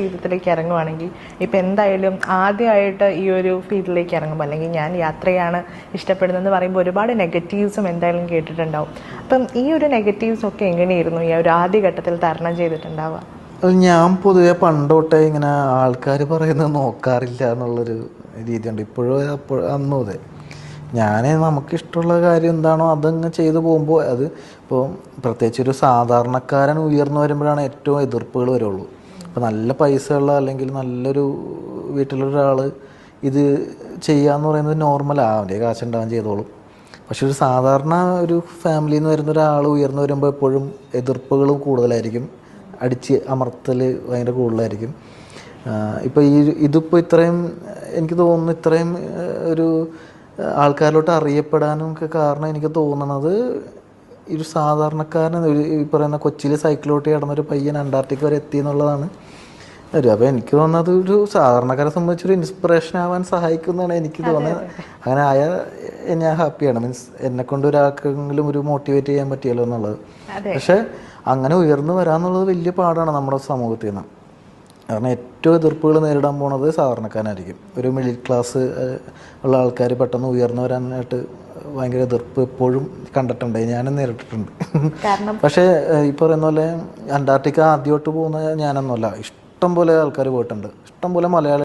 ജീവിതത്തിലേക്ക് ഇറങ്ങുവാണെങ്കിൽ ഇപ്പം എന്തായാലും ആദ്യമായിട്ട് ഈ ഒരു ഫീൽഡിലേക്ക് ഇറങ്ങുമ്പോൾ അല്ലെങ്കിൽ ഞാൻ യാത്രയാണ് ഇഷ്ടപ്പെടുന്നതെന്ന് പറയുമ്പോൾ ഒരുപാട് നെഗറ്റീവ്സും എന്തായാലും കേട്ടിട്ടുണ്ടാവും. അപ്പം ഈ ഒരു നെഗറ്റീവ്സ് ഒക്കെ എങ്ങനെയായിരുന്നു? ഈ ഒരു ആദ്യഘട്ടത്തിൽ തരണം ചെയ്തിട്ടുണ്ടാവുക. അത് ഞാൻ പൊതുവെ പണ്ടോട്ടേ ഇങ്ങനെ ആൾക്കാർ പറയുന്നത് നോക്കാറില്ല എന്നുള്ളൊരു രീതിയുണ്ട്. ഇപ്പോഴും അപ്പോഴും അന്നും അതെ. ഞാൻ നമുക്കിഷ്ടമുള്ള കാര്യം എന്താണോ അതങ്ങ് ചെയ്തു പോകുമ്പോൾ അത് ഇപ്പോൾ പ്രത്യേകിച്ച് ഒരു സാധാരണക്കാരൻ ഉയർന്നു വരുമ്പോഴാണ് ഏറ്റവും എതിർപ്പുകൾ വരുള്ളൂ. അപ്പോൾ നല്ല പൈസയുള്ള അല്ലെങ്കിൽ നല്ലൊരു വീട്ടിലൊരാൾ ഇത് ചെയ്യാന്ന് പറയുന്നത് നോർമലാണ് അവന്റെ കാശുണ്ടാവാൻ ചെയ്തോളും. പക്ഷെ ഒരു സാധാരണ ഒരു ഫാമിലിയിൽ നിന്ന് വരുന്ന ഒരാൾ ഉയർന്നു വരുമ്പോൾ എപ്പോഴും എതിർപ്പുകൾ കൂടുതലായിരിക്കും. അടിച്ച് അമർത്തൽ ഭയങ്കര കൂടുതലായിരിക്കും. ഇപ്പോൾ ഈ ഇതിപ്പോൾ ഇത്രയും എനിക്ക് തോന്നുന്നു ഇത്രയും ഒരു ആൾക്കാരിലോട്ട് അറിയപ്പെടാനും ഒക്കെ കാരണം എനിക്ക് തോന്നുന്നത് ഒരു സാധാരണക്കാരൻ ഒരു ഈ പറയുന്ന കൊച്ചിയിൽ സൈക്കിളോട്ടി കടന്നൊരു പയ്യൻ അന്റാർട്ടിക്ക വരെ എത്തി എന്നുള്ളതാണ് ഒരു അപ്പോൾ എനിക്ക് തോന്നുന്നത് ഒരു സാധാരണക്കാരെ സംബന്ധിച്ചൊരു ഇൻസ്പിറേഷൻ ആവാൻ സഹായിക്കുന്നതാണ് എനിക്ക് തോന്നുന്നത്. അങ്ങനെ ആയാൽ ഞാൻ ഹാപ്പിയാണ് മീൻസ് എന്നെ കൊണ്ട് ഒരാൾക്കെങ്കിലും ഒരു മോട്ടിവേറ്റ് ചെയ്യാൻ പറ്റിയല്ലോ എന്നുള്ളത്. പക്ഷേ അങ്ങനെ ഉയർന്നു വരാന്നുള്ളത് വലിയ പാടാണ് നമ്മുടെ സമൂഹത്തിൽ നിന്ന് കാരണം ഏറ്റവും എതിർപ്പുകൾ നേരിടാൻ പോണത് സാധാരണക്കാരായിരിക്കും ഒരു മിഡിൽ ക്ലാസ് ഉള്ള ആൾക്കാർ പെട്ടെന്ന് ഉയർന്നു വരാനായിട്ട് ഭയങ്കര എതിർപ്പ് എപ്പോഴും കണ്ടിട്ടുണ്ട്. ഞാനും നേരിട്ടിട്ടുണ്ട്. പക്ഷേ ഈ പറയുന്ന പോലെ അന്റാർട്ടിക്ക ആദ്യമായിട്ട് പോകുന്ന ഞാനൊന്നുമല്ല. ഇഷ്ടം പോലെ ആൾക്കാർ പോയിട്ടുണ്ട്. ഇഷ്ടം പോലെ മലയാളി